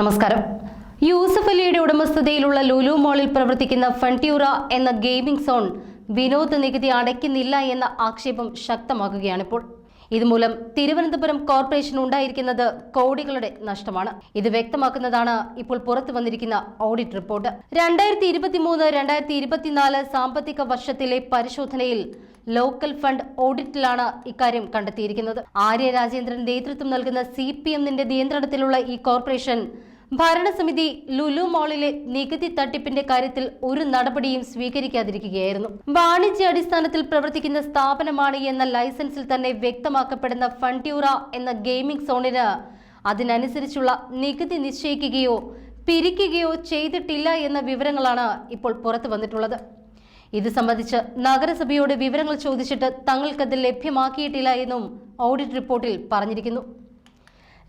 നമസ്കാരം. യൂസഫ് അലിയുടെ ഉടമസ്ഥതയിലുള്ള ലുലു മോളിൽ പ്രവർത്തിക്കുന്ന ഫൺട്യൂറ എന്ന ഗെയിമിംഗ് സോൺ വിനോദ നികുതി അടയ്ക്കുന്നില്ല എന്ന ആക്ഷേപം ശക്തമാക്കുകയാണിപ്പോൾ ഇതുമൂലം തിരുവനന്തപുരം കോർപ്പറേഷൻ ഉണ്ടായിരിക്കുന്നത് കോടികളുടെ നഷ്ടമാണ്. ഇത് വ്യക്തമാക്കുന്നതാണ് ഇപ്പോൾ പുറത്തു വന്നിരിക്കുന്ന ഓഡിറ്റ് റിപ്പോർട്ട്. രണ്ടായിരത്തി ഇരുപത്തിമൂന്ന് രണ്ടായിരത്തി ഇരുപത്തിനാല് സാമ്പത്തിക വർഷത്തിലെ പരിശോധനയിൽ ലോക്കൽ ഫണ്ട് ഓഡിറ്റിലാണ് ഇക്കാര്യം കണ്ടെത്തിയിരിക്കുന്നത്. ആര്യ രാജേന്ദ്രൻ നേതൃത്വം നൽകുന്ന സി പി എമ്മിന്റെ നിയന്ത്രണത്തിലുള്ള ഈ കോർപ്പറേഷൻ ഭരണസമിതി ലുലു മോളിലെ നികുതി തട്ടിപ്പിന്റെ കാര്യത്തിൽ ഒരു നടപടിയും സ്വീകരിക്കാതിരിക്കുകയായിരുന്നു. വാണിജ്യ അടിസ്ഥാനത്തിൽ പ്രവർത്തിക്കുന്ന സ്ഥാപനമാണ് എന്ന ലൈസൻസിൽ തന്നെ വ്യക്തമാക്കപ്പെടുന്ന ഫൺട്യൂറ എന്ന ഗെയിമിംഗ് സോണിന് അതിനനുസരിച്ചുള്ള നികുതി നിശ്ചയിക്കുകയോ പിരിക്കുകയോ ചെയ്തിട്ടില്ല എന്ന വിവരങ്ങളാണ് ഇപ്പോൾ പുറത്തു വന്നിട്ടുള്ളത്. ഇത് സംബന്ധിച്ച് നഗരസഭയോട് വിവരങ്ങൾ ചോദിച്ചിട്ട് തങ്ങൾക്കത് ലഭ്യമാക്കിയിട്ടില്ല എന്നും ഓഡിറ്റ് റിപ്പോർട്ടിൽ പറഞ്ഞിരിക്കുന്നു.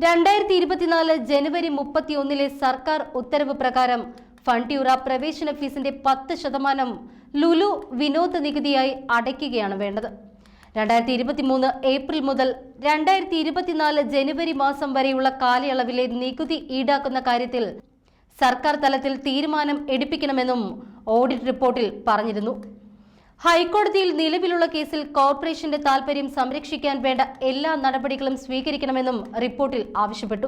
രണ്ടായിരത്തി ഇരുപത്തിനാല് ജനുവരി മുപ്പത്തിയൊന്നിലെ സർക്കാർ ഉത്തരവ് പ്രകാരം ഫണ്ടിയുറ പ്രവേശന ഫീസിന്റെ പത്ത് ശതമാനം ലുലു വിനോദ നികുതിയായി അടയ്ക്കുകയാണ് വേണ്ടത്. രണ്ടായിരത്തി ഇരുപത്തി മൂന്ന് ഏപ്രിൽ മുതൽ രണ്ടായിരത്തി ഇരുപത്തിനാല് ജനുവരി മാസം വരെയുള്ള കാലയളവിലെ നികുതി ഈടാക്കുന്ന കാര്യത്തിൽ സർക്കാർ തലത്തിൽ തീരുമാനം എടുപ്പിക്കണമെന്നും ഓഡിറ്റ് റിപ്പോർട്ടിൽ പറഞ്ഞിരുന്നു. ഹൈക്കോടതിയിൽ നിലവിലുള്ള കേസിൽ കോർപ്പറേഷന്റെ താൽപര്യം സംരക്ഷിക്കാൻ വേണ്ട എല്ലാ നടപടികളും സ്വീകരിക്കണമെന്നും റിപ്പോർട്ടിൽ ആവശ്യപ്പെട്ടു.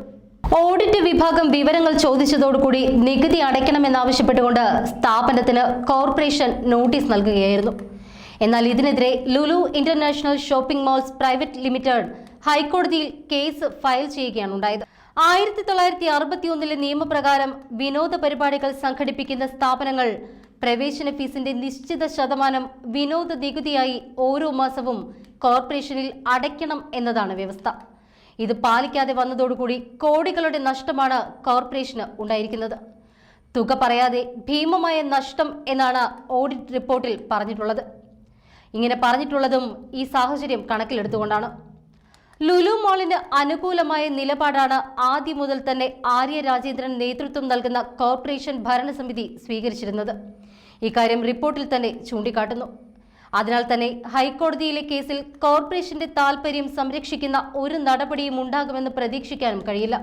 ഓഡിറ്റ് വിഭാഗം വിവരങ്ങൾ ചോദിച്ചതോടുകൂടി നികുതി അടയ്ക്കണമെന്നാവശ്യപ്പെട്ടുകൊണ്ട് സ്ഥാപനത്തിന് കോർപ്പറേഷൻ നോട്ടീസ് നൽകുകയായിരുന്നു. എന്നാൽ ഇതിനെതിരെ Lulu international shopping malls private limited ഹൈക്കോടതിയിൽ കേസ് ഫയൽ ചെയ്യുകയാണ് ഉണ്ടായത്. ആയിരത്തി തൊള്ളായിരത്തി അറുപത്തിയൊന്നിലെ നിയമപ്രകാരം വിനോദ പരിപാടികൾ സംഘടിപ്പിക്കുന്ന സ്ഥാപനങ്ങൾ പ്രവേശന ഫീസിന്റെ നിശ്ചിത ശതമാനം വിനോദ നികുതിയായി ഓരോ മാസവും കോർപ്പറേഷനിൽ അടയ്ക്കണം എന്നതാണ് വ്യവസ്ഥ. ഇത് പാലിക്കാതെ വന്നതോടുകൂടി കോടികളുടെ നഷ്ടമാണ് കോർപ്പറേഷന് ഉണ്ടായിരിക്കുന്നത്. തുക പറയാതെ ഭീമമായ നഷ്ടം എന്നാണ് ഓഡിറ്റ് റിപ്പോർട്ടിൽ പറഞ്ഞിട്ടുള്ളത്. ഇങ്ങനെ പറഞ്ഞിട്ടുള്ളതും ഈ സാഹചര്യം കണക്കിലെടുത്തുകൊണ്ടാണ്. ലുലു മോളിന് അനുകൂലമായ നിലപാടാണ് ആദ്യം മുതൽ തന്നെ ആര്യ രാജേന്ദ്രൻ നേതൃത്വം നൽകുന്ന കോർപ്പറേഷൻ ഭരണസമിതി സ്വീകരിച്ചിരുന്നത്. ഇക്കാര്യം റിപ്പോർട്ടിൽ തന്നെ ചൂണ്ടിക്കാട്ടുന്നു. അതിനാൽ തന്നെ ഹൈക്കോടതിയിലെ കേസിൽ കോർപ്പറേഷന്റെ താൽപര്യം സംരക്ഷിക്കുന്ന ഒരു നടപടിയും ഉണ്ടാകുമെന്ന് പ്രതീക്ഷിക്കാനും കഴിയില്ല.